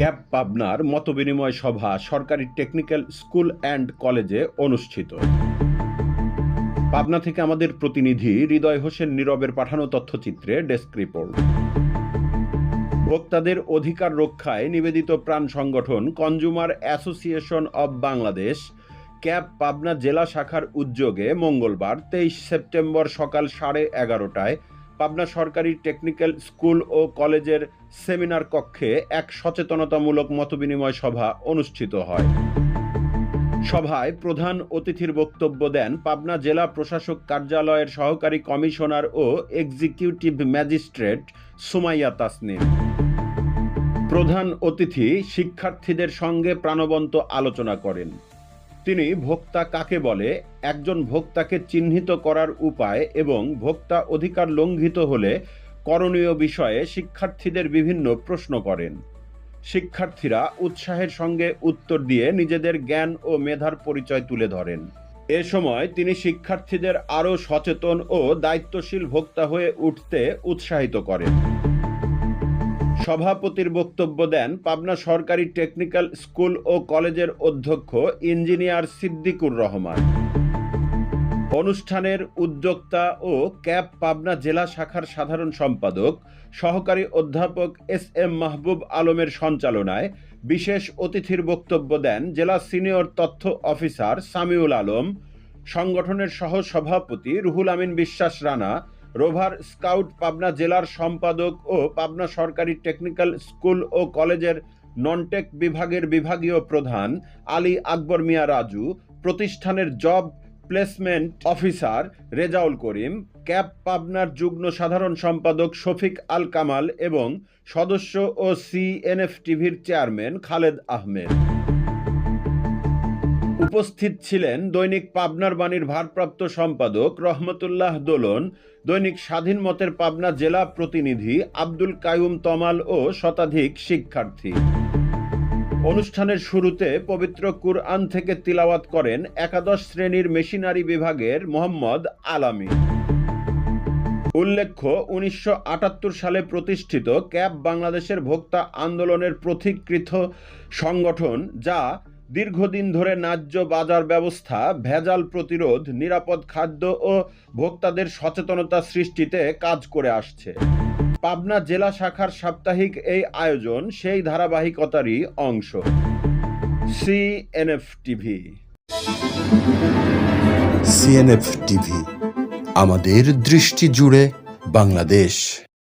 Cab পাবনার মতবিনিময় সভা সরকারি টেকনিক্যাল স্কুল অ্যান্ড কলেজে অনুষ্ঠিত। পাবনা থেকে আমাদের প্রতিনিধি হৃদয় হোসেন নীরবের পাঠানো তথ্যচিত্রে ডেস্ক রিপোর্ট। ভোক্তাদের অধিকার রক্ষায় নিবেদিত প্রাণ সংগঠন consumer association of Bangladesh, CAB Pabna জেলা শাখার উদ্যোগে মঙ্গলবার তেইশ সেপ্টেম্বর সকাল সাড়ে এগারোটায় পাবনা সরকারি টেকনিক্যাল স্কুল ও কলেজের সেমিনার কক্ষে এক সচেতনতামূলক মতবিনিময় সভা অনুষ্ঠিত হয়। সভায় প্রধান অতিথির বক্তব্য দেন পাবনা জেলা প্রশাসক কার্যালয়ের সহকারী কমিশনার ও এক্সিকিউটিভ ম্যাজিস্ট্রেট সুমাইয়া তাসনিম। প্রধান অতিথি শিক্ষার্থীদের সঙ্গে প্রাণবন্ত আলোচনা করেন। তিনি ভোক্তা কাকে বলে, একজন ভোক্তাকে চিহ্নিত করার উপায় এবং ভোক্তা অধিকার লঙ্ঘিত হলে করণীয় বিষয়ে শিক্ষার্থীদের বিভিন্ন প্রশ্ন করেন। শিক্ষার্থীরা উৎসাহের সঙ্গে উত্তর দিয়ে নিজেদের জ্ঞান ও মেধার পরিচয় তুলে ধরেন। এ সময় তিনি শিক্ষার্থীদের আরও সচেতন ও দায়িত্বশীল ভোক্তা হয়ে উঠতে উৎসাহিত করেন। সভাপতির বক্তব্য দেন পাবনা সরকারি টেকনিক্যাল স্কুল ও কলেজের অধ্যক্ষ ইঞ্জিনিয়ার সিদ্দিকুর রহমান। অনুষ্ঠানের উদ্যোক্তা ও ক্যাব পাবনা জেলা শাখার সাধারণ সম্পাদক, সহকারী অধ্যাপক এস এম মাহবুব আলমের সঞ্চালনায় বিশেষ অতিথির বক্তব্য দেন জেলা সিনিয়র তথ্য অফিসার সামিউল আলম, সংগঠনের সহ সভাপতি রুহুল আমিন বিশ্বাস রানা রোভার স্কাউট পাবনা জেলার সম্পাদক ও পাবনা সরকারি টেকনিক্যাল স্কুল ও কলেজের ননটেক বিভাগের বিভাগীয় প্রধান আলী আকবর মিয়া রাজু, প্রতিষ্ঠানের job placement officer Rezaul Karim, CAB পাবনার যুগ্ম সাধারণ সম্পাদক শফিক আল কামাল এবং সদস্য ও সিএনএফ টিভির চেয়ারম্যান খালেদ আহমেদ। উপস্থিত ছিলেন দৈনিক পাবনার বাণীর ভারপ্রাপ্ত সম্পাদক রহমতুল্লাহ দোলন, দৈনিক স্বাধীন মতের পাবনা জেলা প্রতিনিধি আব্দুল কায়ুম তমাল ও শতাধিক শিক্ষার্থী। অনুষ্ঠানের শুরুতে পবিত্র কুরআন থেকে তিলাওয়াত করেন একাদশ শ্রেণির মেশিনারি বিভাগের মোহাম্মদ আলামী। উল্লেখ্য, উনিশশো আটাত্তর সালে প্রতিষ্ঠিত ক্যাব বাংলাদেশের ভোক্তা আন্দোলনের প্রথিকৃত সংগঠন যা দীর্ঘদিন ধরে ন্যায্য বাজার ব্যবস্থা, ভেজাল প্রতিরোধ, নিরাপদ খাদ্য ও ভোক্তাদের সচেতনতা সৃষ্টিতে কাজ করে আসছে। পাবনা জেলা শাখার সাপ্তাহিক এই আয়োজন সেই ধারাবাহিকতারই অংশ। সিএনএফ টিভি সিএনএফ টিভি আমাদের দৃষ্টি জুড়ে বাংলাদেশ।